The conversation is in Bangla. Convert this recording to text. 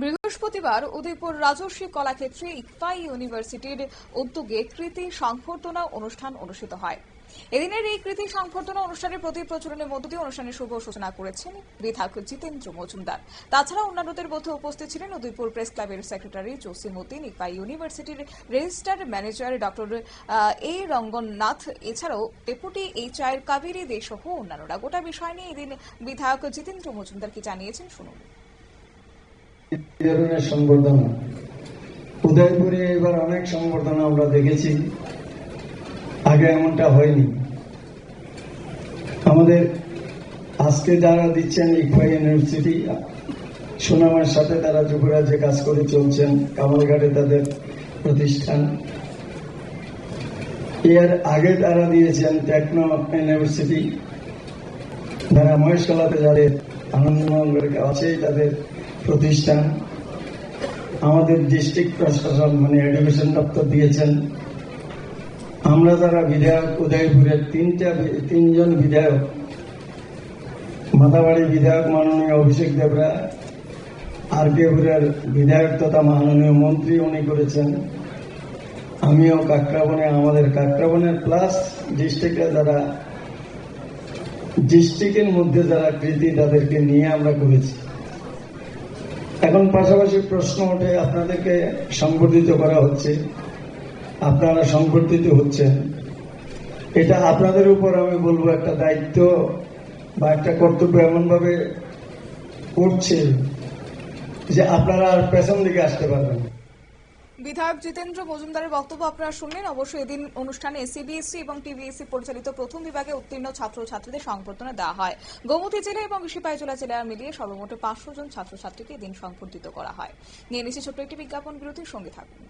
বৃহস্পতিবার উদয়পুর রাজস্বী কলাক্ষেত্রে ইকফাই ইউনিভার্সিটির উদ্যোগে কৃতি সংবর্ধনা অনুষ্ঠান অনুষ্ঠিত হয়। এদিনের এই কৃতি সংবর্ধনা অনুষ্ঠানের প্রতি প্রচলনের মধ্য দিয়ে অনুষ্ঠানের শুভ সূচনা করেছেন বিধায়ক জিতেন্দ্র মজুমদার। তাছাড়া অন্যান্যদের মধ্যে উপস্থিত ছিলেন উদয়পুর প্রেস ক্লাবের সেক্রেটারি জসিম উদ্দিন ইকফাই ইউনিভার্সিটির registrar manager doctor A Ranganath. এছাড়াও ডেপুটি এইচআর কাবেরী দে সহ অন্যান্যরা। গোটা বিষয় নিয়ে এদিন বিধায়ক জিতেন্দ্র মজুমদার কি জানিয়েছেন শুনুন। ধরনের সংবর্ধনা। উদয়পুরে এবার অনেক সংবর্ধনা আমরা দেখেছি। আগে এমনটা হয়নি। আমাদের আজকে যারা দিচ্ছেন ইকফাই ইউনিভার্সিটি, সুনামের সাথে তারা যুবরাজে কাজ করে চলছেন, কামালঘাটে তাদের প্রতিষ্ঠান। এর আগে তারা দিয়েছেন টেকনো ইউনিভার্সিটি। যারা মহেশতলাতে যাদের আনন্দমঙ্গলের কাছেই তাদের প্রতিষ্ঠান আমাদের ডিস্ট্রিক্ট প্রশাসন মানে এডুকেশন দপ্তর দিয়েছেন। আমরা যারা বিধায়ক, উদয়পুরের তিনটা তিনজন বিধায়ক মাথাবাড়ি বিধায়ক মাননীয় অভিষেক দেবরা আর কেপুরের বিধায়ক তথা মাননীয় মন্ত্রী উনি করেছেন। আমিও কাকরাবনে, আমাদের কাকরাবনের প্লাস ডিস্ট্রিক্টে যারা ডিস্ট্রিক্টের মধ্যে যারা কৃতি তাদেরকে নিয়ে আমরা করেছি। এখন পাশাপাশি প্রশ্ন ওঠে, আপনাদেরকে সংবর্ধিত করা হচ্ছে আপনারা সংবর্ধিত হচ্ছেন এটা আপনাদের উপর আমি বলব একটা দায়িত্ব বা একটা কর্তব্য এমনভাবে করছে যে আপনারা আর পেছন দিকে আসতে পারবেন। বিধায়ক জিতেন্দ্র মজুমদারের বক্তব্য আপনারা শুনলেন। অবশ্যই এদিন অনুষ্ঠানে সিবিএসসি এবং টিভিএসসি পরিচালিত প্রথম বিভাগে উত্তীর্ণ ছাত্র ছাত্রীদের সংবর্ধনা দেওয়া হয়। গোমতী জেলা এবং সিপাহীজলা জেলা মিলিয়ে সর্বমোট পাঁচশো জন ছাত্রছাত্রীকে এদিন সংবর্ধিত করা হয়। নিয়ে নিচ্ছে ছোট্ট একটি বিজ্ঞাপন বিরতির সঙ্গে থাকুন।